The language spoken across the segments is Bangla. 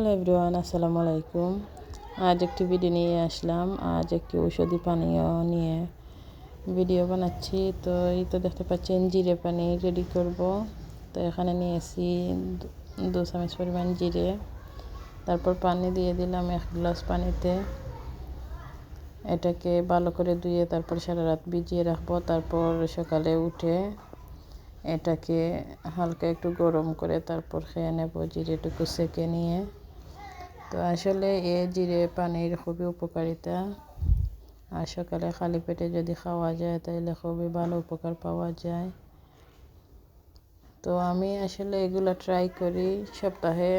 হ্যালো এভরিওয়ান, আসসালামু আলাইকুম। আজ একটি ভিডিও নিয়ে আসলাম। আজ একটি ঔষধি পানীয় নিয়ে ভিডিও বানাচ্ছি। তো এই তো দেখতে পাচ্ছেন, জিরে পানি রেডি করব। তো এখানে নিয়েছি দু চামচ পরিমাণ জিরে। তারপর পানি দিয়ে দিলাম এক গ্লাস পানিতে। এটাকে ভালো করে ধুয়ে তারপর সারা রাত ভিজিয়ে রাখব। তারপর সকালে উঠে এটাকে হালকা একটু গরম করে তারপর খেয়ে নেব জিরেটুকু সেকে নিয়ে। তো আসলে এ জিরে পানির খুবই উপকারিতা। আর সকালে খালি পেটে যদি খাওয়া যায় তাহলে খুবই ভালো উপকার পাওয়া যায়। তো আমি আসলে এগুলো ট্রাই করি। সপ্তাহে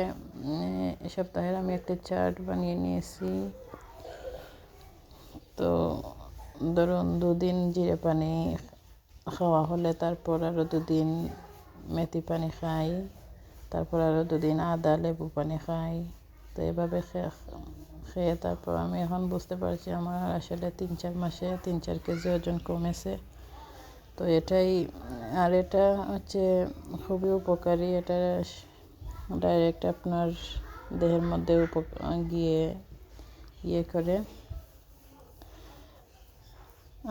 সপ্তাহের আমি একটা চার্ট বানিয়ে নিয়েছি। তো ধরুন দুদিন জিরে পানি খাওয়া হলে তারপর আরও দুদিন মেথি পানি খাই, তারপর আরও দুদিন আদা লেবু পানি খাই। তো এভাবে খেয়ে তারপর আমি এখন বুঝতে পারছি আমার আসলে তিন চার মাসে তিন চার কেজি ওজন কমেছে। তো এটাই, আর এটা হচ্ছে খুবই উপকারী। এটা ডাইরেক্ট আপনার দেহের মধ্যে উপ, গিয়ে ইয়ে করে।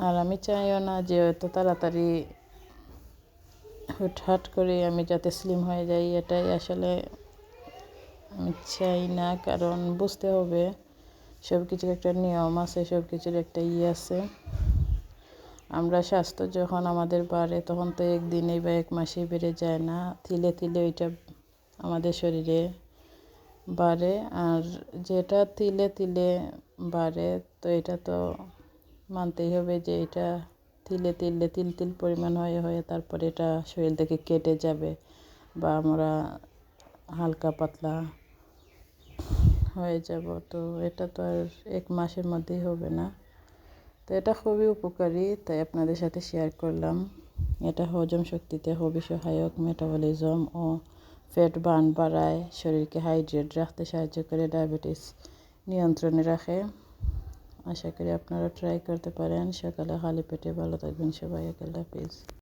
আর আমি চাইও না যে এত তাড়াতাড়ি হুটহাট করে আমি যাতে স্লিম হয়ে যাই। এটাই আসলে চাই না, কারণ বুঝতে হবে সব কিছুর একটা নিয়ম আছে সব কিছুর একটা ইয়ে আছে। আমরা স্বাস্থ্য যখন আমাদের বাড়ে, তখন তো একদিনেই বা এক মাসেই বেড়ে যায় না। তিলে তিলে ওইটা আমাদের শরীরে বাড়ে, আর যেটা তিলে তিলে বাড়ে, তো এটা তো মানতেই হবে যে এটা তিলে তিলে তিল তিল পরিমাণ হয়ে হয়ে তারপরে এটা শরীর থেকে কেটে যাবে বা আমরা হালকা পাতলা হয়ে যাব। তো এটা তো আর এক মাসের মধ্যেই হবে না। তো এটা খুবই উপকারী, তাই আপনাদের সাথে শেয়ার করলাম। এটা হজম শক্তিতে খুবই সহায়ক মেটাবলিজম ও ফ্যাট বার্ন বাড়ায়, শরীরকে হাইড্রেট রাখতে সাহায্য করে ডায়াবেটিস নিয়ন্ত্রণে রাখে। আশা করি আপনারা ট্রাই করতে পারেন। সকালে খালি পেটে ভালো থাকবেন। সবাই আল্লাহ হাফিজ।